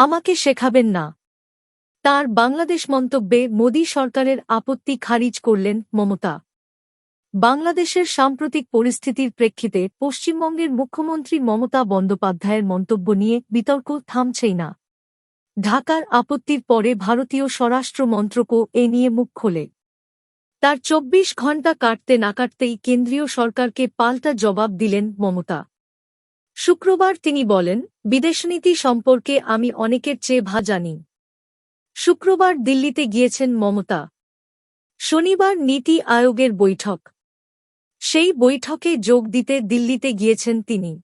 আমাকে শেখাবেন না। তার বাংলাদেশ মন্তব্যে মোদী সরকারের আপত্তি খারিজ করলেন মমতা। বাংলাদেশের সাম্প্রতিক পরিস্থিতির প্রেক্ষিতে পশ্চিমবঙ্গের মুখ্যমন্ত্রী মমতা বন্দ্যোপাধ্যায়ের মন্তব্য নিয়ে বিতর্ক থামছেই না। ঢাকার আপত্তির পরে ভারতীয় স্বরাষ্ট্র মন্ত্রকও এ নিয়ে মুখ খোলে। তার চব্বিশ ঘণ্টা কাটতে না কাটতেই কেন্দ্রীয় সরকারকে পাল্টা জবাব দিলেন মমতা। শুক্রবার তিনি বলেন, বিদেশনীতি সম্পর্কে আমি অনেকের চেয়ে ভা জানি। শুক্রবার দিল্লিতে গিয়েছেন মমতা। শনিবার নীতি আয়োগের বৈঠক। সেই বৈঠকে যোগ দিতে দিল্লিতে গিয়েছেন তিনি।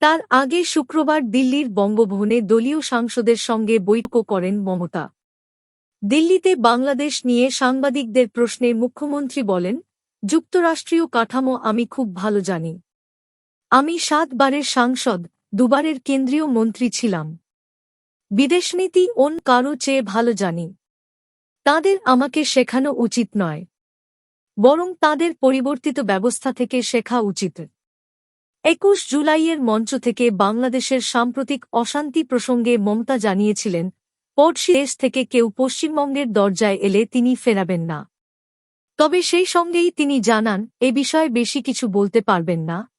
তার আগে শুক্রবার দিল্লির বঙ্গভবনে দলীয় সাংসদের সঙ্গে বৈঠক করেন মমতা। দিল্লিতে বাংলাদেশ নিয়ে সাংবাদিকদের প্রশ্নে মুখ্যমন্ত্রী বলেন, যুক্তরাষ্ট্রীয় কাঠামো আমি খুব ভালো জানি। আমি সাতবারের সাংসদ, দুবারের কেন্দ্রীয় মন্ত্রী ছিলাম। বিদেশনীতি অন কারও চেয়ে ভালো জানি। তাদের আমাকে শেখানো উচিত নয়। বরং তাদের পরিবর্তিত ব্যবস্থা থেকে শেখা উচিত। একুশ জুলাইয়ের মঞ্চ থেকে বাংলাদেশের সাম্প্রতিক অশান্তি প্রসঙ্গে মমতা জানিয়েছিলেন, পড়শি দেশ থেকে কেউ পশ্চিমবঙ্গের দরজায় এলে তিনি ফেরাবেন না। তবে সেই সঙ্গেই তিনি জানান, এ বিষয়ে বেশি কিছু বলতে পারবেন না।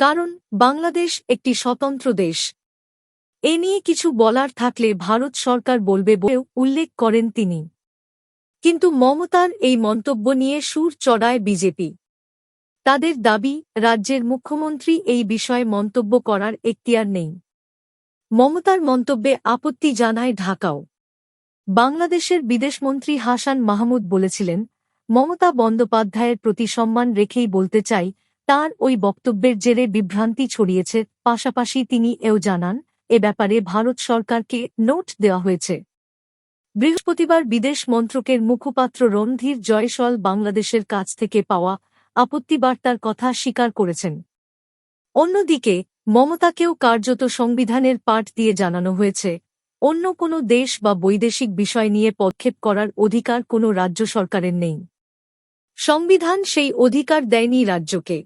কারণ বাংলাদেশ একটি স্বতন্ত্র দেশ। এ নিয়ে কিছু বলার থাকলে ভারত সরকার বলবে বলেও উল্লেখ করেন তিনি। কিন্তু মমতার এই মন্তব্য নিয়ে সুর চড়ায় বিজেপি। তাদের দাবি, রাজ্যের মুখ্যমন্ত্রী এই বিষয়ে মন্তব্য করার এখতিয়ার নেই। মমতার মন্তব্যে আপত্তি জানায় ঢাকাও। বাংলাদেশের বিদেশমন্ত্রী হাসান মাহমুদ বলেছিলেন, মমতা বন্দ্যোপাধ্যায়ের প্রতি সম্মান রেখেই বলতে চাই তার ওই বক্তব্যের জেরে বিভ্রান্তি ছড়িয়েছে। পাশাপাশি তিনি এও জানান, এ ব্যাপারে ভারত সরকারকে নোট দেওয়া হয়েছে। বৃহস্পতিবার বিদেশ মন্ত্রকের মুখপাত্র রণধীর জয়সল বাংলাদেশের কাছ থেকে পাওয়া আপত্তি বার্তার কথা স্বীকার করেছেন। অন্যদিকে, মমতাকেও কার্যত সংবিধানের পাঠ দিয়ে জানানো হয়েছে, অন্য কোনো দেশ বা বৈদেশিক বিষয় নিয়ে পদক্ষেপ করার অধিকার কোনো রাজ্য সরকারের নেই। সংবিধান সেই অধিকার দেয়নি রাজ্যকে।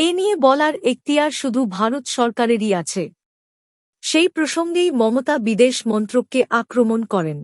এ নিয়ে বলার এখতিয়ার শুধু ভারত সরকারেরই আছে। সেই প্রসঙ্গেই মমতা বিদেশ মন্ত্রককে আক্রমণ করেন।